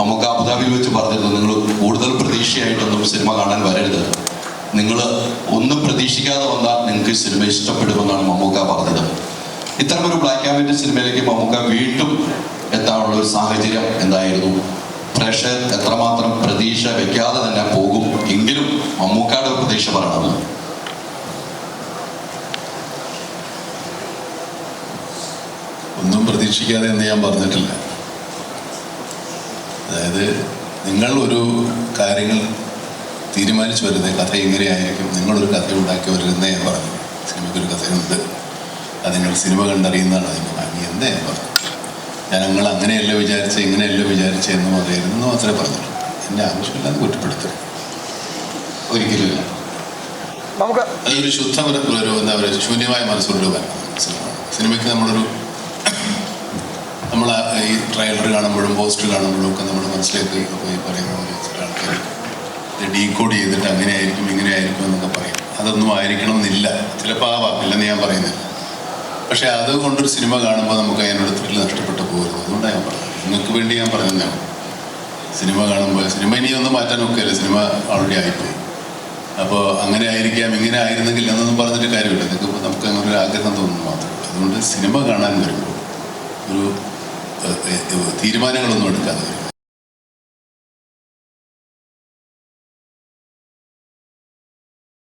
നമുക്ക് അബുദാബിയിൽ വെച്ച് പറഞ്ഞിരുന്നു നിങ്ങൾ കൂടുതൽ പ്രതീക്ഷയായിട്ടൊന്നും സിനിമ കാണാൻ വരരുത്. നിങ്ങൾ ഒന്നും പ്രതീക്ഷിക്കാതെ വന്നാൽ നിങ്ങൾക്ക് സിനിമ ഇഷ്ടപ്പെടുമെന്നാണ് മമ്മൂക്ക പറഞ്ഞത്. ഇത്തരമൊരു ബ്ലാക്ക് ആൻഡ് വൈറ്റ് സിനിമയിലേക്ക് മമ്മൂക്ക വീണ്ടും എത്താനുള്ള ഒരു സാഹചര്യം എന്തായിരുന്നു? പ്രേക്ഷകർ എത്രമാത്രം പ്രതീക്ഷ വെക്കാതെ തന്നെ പോകും എങ്കിലും മമ്മൂക്കയുടെ പ്രതീക്ഷ പറയണത് ഒന്നും പ്രതീക്ഷിക്കാതെ എന്ന് ഞാൻ പറഞ്ഞിട്ടില്ല. അതായത് നിങ്ങൾ ഒരു കാര്യങ്ങൾ തീരുമാനിച്ചു വരുന്നത് കഥ എങ്ങനെയായിരിക്കും നിങ്ങളൊരു കഥ ഉണ്ടാക്കി വരുന്നേ എന്ന് പറഞ്ഞു. സിനിമയ്ക്കൊരു കഥയുണ്ട്. അത് നിങ്ങൾ സിനിമ കണ്ടറിയുന്നതാണ് അതിന്റെ ഭംഗി എന്തേ പറഞ്ഞു. ഞാൻ നിങ്ങൾ അങ്ങനെയല്ല വിചാരിച്ച ഇങ്ങനെയല്ല വിചാരിച്ച എന്ന് പറയരുതെന്ന് മാത്രമേ പറഞ്ഞുള്ളൂ എന്റെ ആവശ്യമില്ലാതെ കുറ്റപ്പെടുത്തരുത്. ഒരിക്കലുമില്ല നമുക്ക് അതൊരു ശുദ്ധ ഒരു എന്താ പറയുക ശൂന്യമായ മനസ്സുകൊണ്ട് സിനിമയ്ക്ക് നമ്മളൊരു നമ്മൾ ഈ ട്രailer കാണുമ്പോഴും പോസ്റ്റർ കാണുമ്പോഴും ഒക്കെ നമ്മൾ മനസ്സിലേക്ക് പോയി പറയുന്ന പോലെ ആൾക്കാർ ഡീകോഡ് ചെയ്തിട്ട് അങ്ങനെ ആയിരിക്കും ഇങ്ങനെ ആയിരിക്കും എന്നൊക്കെ പറയും. അതൊന്നും ആയിരിക്കണം എന്നില്ല ചിലപ്പോൾ ആവാം ഇല്ലെന്ന് ഞാൻ പറയുന്നില്ല. പക്ഷേ അതുകൊണ്ടൊരു സിനിമ കാണുമ്പോൾ നമുക്ക് അതിനോട് ത്രില്ല് നഷ്ടപ്പെട്ടു പോകരുത് അതുകൊണ്ടാണ് ഞാൻ പറഞ്ഞത്. നിങ്ങൾക്ക് വേണ്ടി ഞാൻ പറഞ്ഞതാണ് സിനിമ കാണുമ്പോൾ സിനിമ ഇനി ഒന്നും മാറ്റാൻ ഒക്കെയല്ല സിനിമ ഓൾറെഡി ആയിപ്പോയി. അപ്പോൾ അങ്ങനെ ആയിരിക്കാം ഇങ്ങനെ ആയിരുന്നെങ്കിൽ എന്നൊന്നും പറഞ്ഞിട്ട് കാര്യമില്ല. നിങ്ങൾക്ക് നമുക്ക് അങ്ങനെ ഒരു ആഗ്രഹം തോന്നുന്നു മാത്രമേ അതുകൊണ്ട് സിനിമ കാണാൻ വരുമ്പോൾ ഒരു തീരുമാനങ്ങളൊന്നും എടുക്കാതെ വരും.